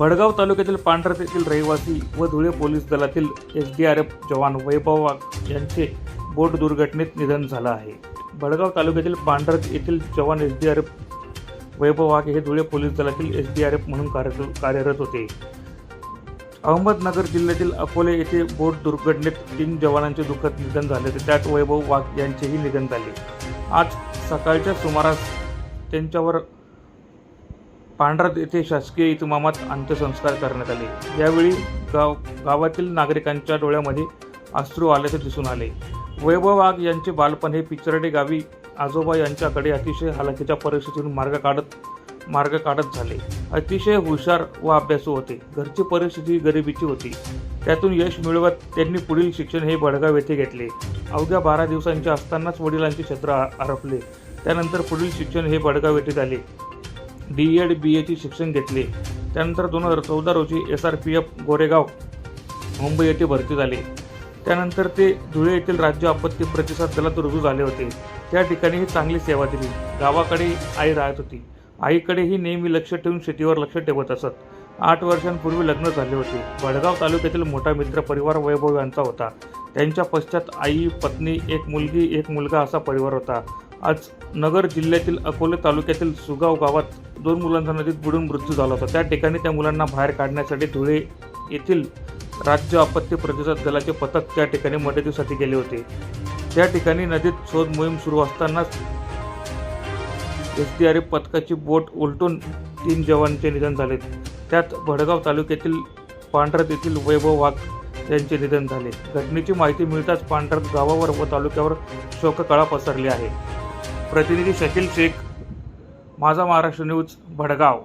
भडगाव तालुक्यातील पांढरत येथील रहिवासी व धुळे पोलीस दलातील एस डी आर एफ जवान वैभव वाघ यांचे बोट दुर्घटनेत निधन झालं आहे. भडगाव तालुक्यातील पांढरत येथील जवान S D R F Vaibhav Wagh हे धुळे पोलीस दलातील एस डी आर एफ म्हणून कार्य कार्यरत होते. अहमदनगर जिल्ह्यातील अकोले येथे बोट दुर्घटनेत तीन जवानांचे दुःखद निधन झाले होते. त्यात वैभव वाघ यांचेही निधन झाले. आज सकाळच्या सुमारास त्यांच्यावर पांढरत येथे शासकीय इतमामात अंत्यसंस्कार करण्यात आले. यावेळी गाव गावातील नागरिकांच्या डोळ्यामध्ये अश्रू आल्याचे दिसून आले. वैभव वाघ यांचे बालपण हे पिचरडे गावी आजोबा यांच्याकडे अतिशय हालाकीच्या परिस्थितीतून मार्ग काढत मार्ग काढत झाले. अतिशय हुशार व अभ्यासू होते. घरची परिस्थिती गरिबीची होती. त्यातून यश मिळवत त्यांनी पुढील शिक्षण हे भडगाव येथे घेतले. अवघ्या बारा दिवसांच्या असतानाच वडिलांचे क्षेत्र आरपले. त्यानंतर पुढील शिक्षण हे भडगाव येथे झाले. डी एड बी एचे शिक्षण घेतले. त्यानंतर दोन हजार चौदा रोजी S R P F Goregaon Mumbai येथे भरती झाले. त्यानंतर ते धुळे येथील राज्य आपत्ती प्रतिसाद दलात रुजू झाले होते. त्या ठिकाणीही चांगली सेवा दिली. गावाकडे आई राहत होती. आईकडेही नेहमी लक्ष ठेवून शेतीवर लक्ष ठेवत असत. आठ वर्षांपूर्वी लग्न झाले होते. वडगाव तालुक्यातील मोठा मित्र परिवार वैभव यांचा होता. त्यांच्या पश्चात आई पत्नी एक मुलगी एक मुलगा असा परिवार होता. आज नगर जिल्ह्यातील अकोले तालुक्यातील सुगाव गावात दोन मुलांचा नदीत बुडून मृत्यू झाला होता. त्या ठिकाणी त्या मुलांना बाहेर काढण्यासाठी धुळे येथील राज्य आपत्ती प्रतिसाद दलाचे पथक त्या ठिकाणी मदतीसाठी गेले होते. त्या ठिकाणी नदीत शोध मोहीम सुरू असतानाच एस डी आर एफ पथकाची बोट उलटून तीन जवानांचे निधन झाले. त्यात भडगाव तालुक्यातील पांढरत येथील वैभव वाघ यांचे निधन झाले. घटनेची माहिती मिळताच पांढरत गावावर व तालुक्यावर शोककळा पसरली आहे. प्रतिनिधी शकील शेख माझा महाराष्ट्र न्यूज भडगाव.